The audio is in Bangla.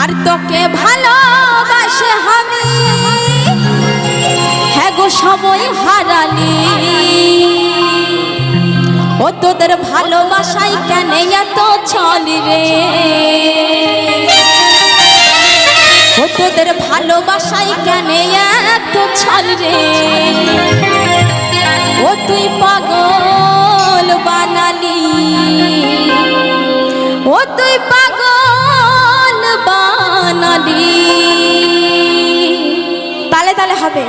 আর তোকে ভালোবাসে আমি। হ্যাঁ গো, সময় হারালি। ও তোদের ভালোবাসাই কেন এত ছলি রে? ও তোদের ভালোবাসাই কেন এত ছল রে? ও তুই পাগল বানালি বানালি তালে তালে হবে।